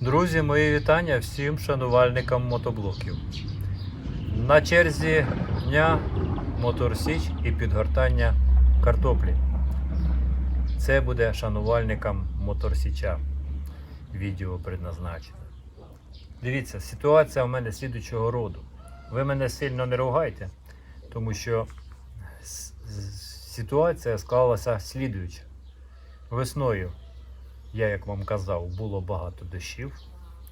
Друзі, мої вітання всім шанувальникам мотоблоків. На черзі дня моторсіч і підгортання картоплі. Це буде шанувальникам моторсіча. Відео предназначене. Дивіться, ситуація у мене слідучого роду. Ви мене сильно не ругайте, тому що ситуація склалася слідуюча. Весною я, як вам казав, було багато дощів.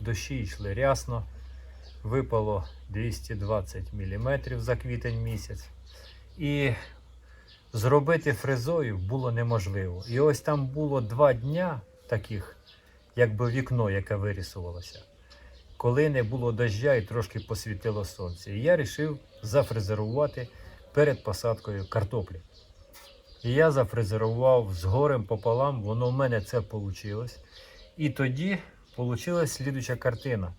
Дощі йшли рясно. Випало 220 мм за квітень місяць. І зробити фрезою було неможливо. І ось там було два дня таких, якби вікно, яке вирісувалося, коли не було дождя і трошки посвітило сонце. І я вирішив зафрезерувати перед посадкою картоплі. Я зафрезерував з горем пополам, воно в мене це вийшло. І тоді вийшла слідуча картина.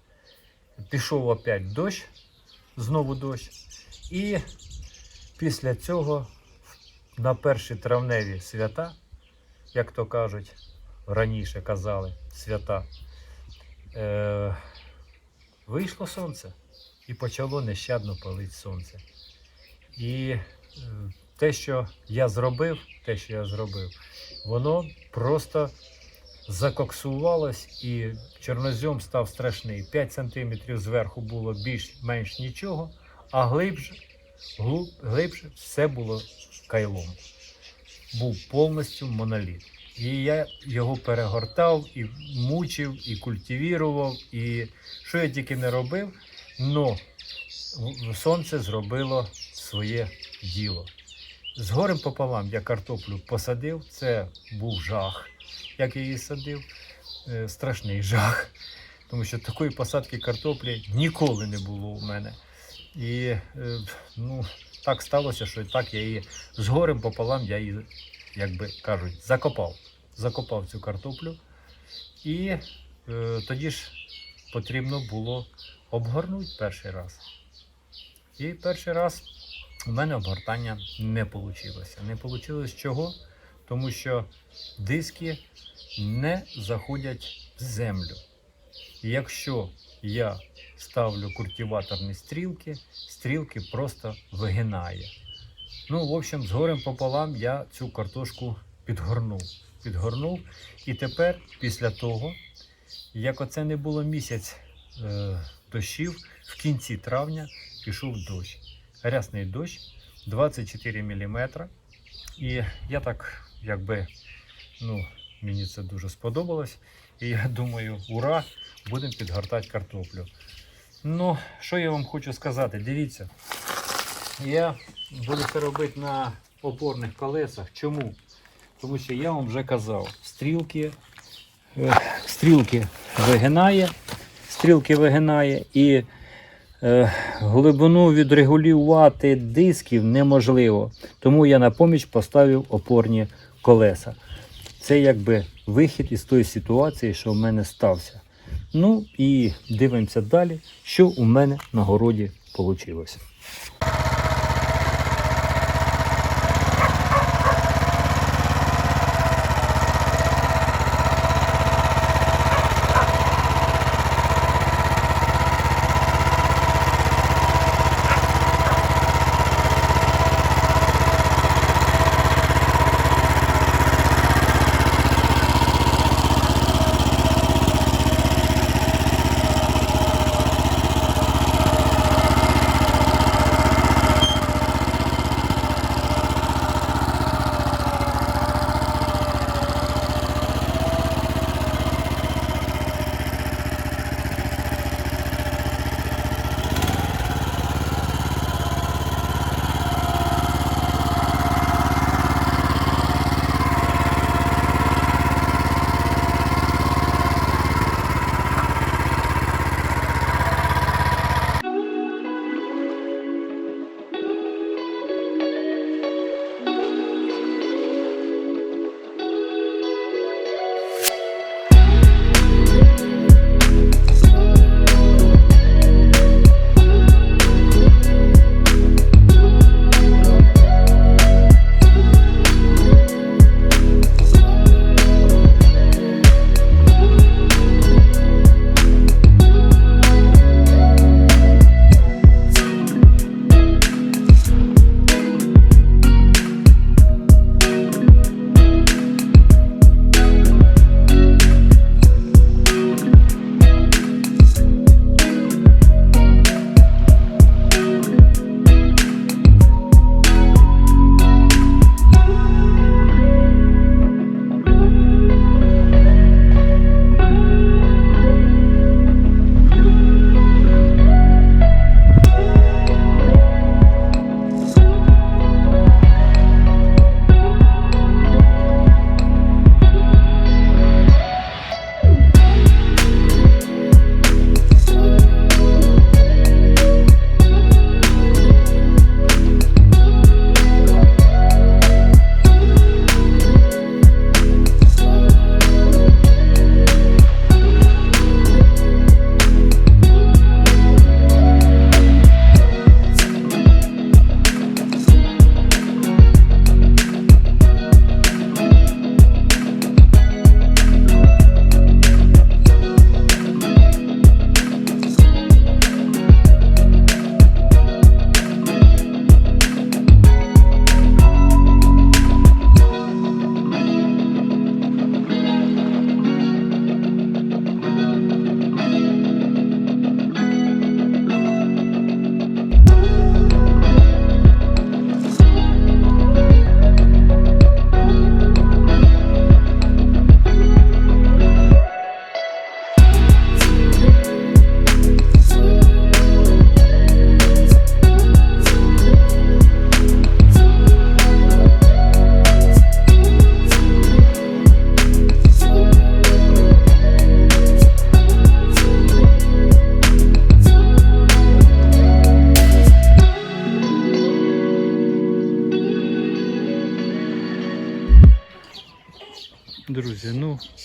Пішов опять дощ, знову дощ. І після цього на перші травневі свята, як то кажуть, раніше казали свята, е, вийшло сонце і почало нещадно палити сонце. І е, те, що я зробив, те, що я зробив, воно просто закоксувалось і чорнозьом став страшний. 5 см зверху було більш-менш нічого, а глибше, глибше все було кайлом. Був повністю моноліт. І я його перегортав, і мучив, і культивірував, і що я тільки не робив, в- сонце зробило своє діло. З горем пополам я картоплю посадив, це був жах, як я її садив. Е, страшний жах. Тому що такої посадки картоплі ніколи не було у мене. І е, ну, так сталося, що так я її з горем пополам я її, як би кажуть, закопав. Закопав цю картоплю. І е, тоді ж потрібно було обгорнути перший раз. І перший раз у мене обгортання не вийшло. Не вийшло чого? Тому що диски не заходять в землю. Якщо я ставлю культиваторні стрілки, стрілки просто вигинає. Ну, в общем, з горем пополам я цю картошку підгорнув. Підгорнув. І тепер, після того, як оце не було місяць е, дощів, в кінці травня пішов дощ. Рясний дощ 24 мм. І я так, якби, ну, мені це дуже сподобалось. І я думаю, ура, будемо підгортати картоплю. Ну, що я вам хочу сказати? Дивіться, я буду це робити на опорних колесах. Чому? Тому що я вам вже казав, стрілки, е, стрілки вигинає, стрілки вигинає і глибину відрегулювати дисків неможливо. Тому я на поміч поставив опорні колеса. Це якби вихід із тої ситуації, що в мене стався. Ну і дивимося далі, що у мене на городі вийшло.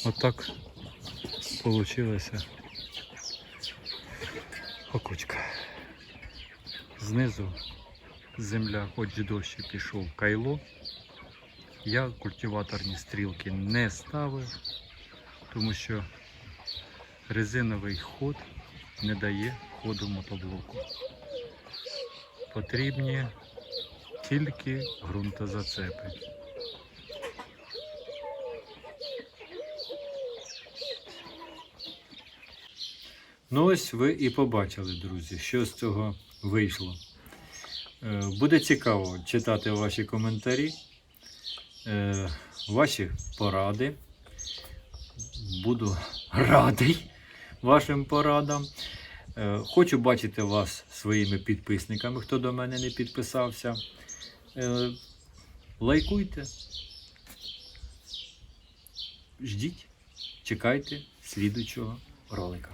Отак получилася окучка. Знизу земля, хоч дощ пішов кайло. Я культиваторні стрілки не ставив, тому що резиновий ход не дає ходу мотоблоку. Потрібні тільки ґрунтозацепи. Ну ось ви і побачили, друзі, що з цього вийшло. Е, Буде цікаво читати ваші коментарі, е, ваші поради. Буду радий вашим порадам. Е, Хочу бачити вас своїми підписниками, хто до мене не підписався. Лайкуйте. Ждіть, чекайте слідучого ролика.